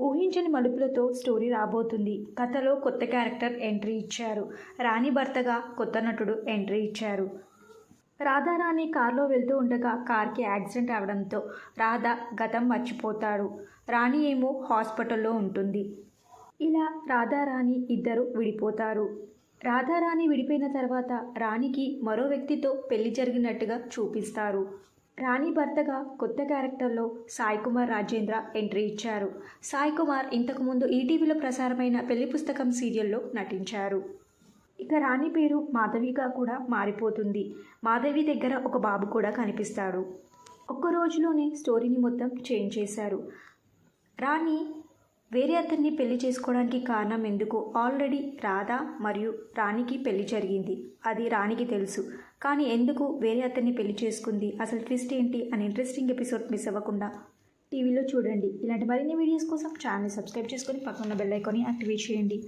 ఊహించని మలుపులతో స్టోరీ రాబోతుంది. కథలో కొత్త క్యారెక్టర్ ఎంట్రీ ఇచ్చారు. రాణి భర్తగా కొత్త నటుడు ఎంట్రీ ఇచ్చారు. రాధారాణి కారులో వెళ్తూ ఉండగా కార్కి యాక్సిడెంట్ అవడంతో రాధా గతం మర్చిపోతాడు. రాణి ఏమో హాస్పిటల్లో ఉంటుంది. ఇలా రాధారాణి ఇద్దరు విడిపోతారు. రాధారాణి విడిపోయిన తర్వాత రాణికి మరో వ్యక్తితో పెళ్ళి జరిగినట్టుగా చూపిస్తారు. రాణి భర్తగా కొత్త క్యారెక్టర్లో సాయి కుమార్ రాజేంద్ర ఎంట్రీ ఇచ్చారు. సాయి కుమార్ ఇంతకుముందు ఈటీవీలో ప్రసారమైన పెళ్ళి పుస్తకం సీరియల్లో నటించారు. ఇక రాణి పేరు మాధవిగా కూడా మారిపోతుంది. మాధవి దగ్గర ఒక బాబు కూడా కనిపిస్తాడు. ఒక్క రోజులోనే స్టోరీని మొత్తం చేంజ్ చేశారు. రాణి వేరే అతన్ని పెళ్ళి చేసుకోవడానికి కారణం ఎందుకు? ఆల్రెడీ రాధ మరియు రాణికి పెళ్ళి జరిగింది. అది రాణికి తెలుసు. కానీ ఎందుకు వేరే అతన్ని పెళ్ళి చేసుకుంది? అసలు ట్విస్ట్ ఏంటి? అని ఇంట్రెస్టింగ్ ఎపిసోడ్ మిస్ అవ్వకుండా టీవీలో చూడండి. ఇలాంటి మరిన్ని వీడియోస్ కోసం ఛానల్ సబ్స్క్రైబ్ చేసుకొని పక్కన బెల్ ఐకాన్ని యాక్టివేట్ చేయండి.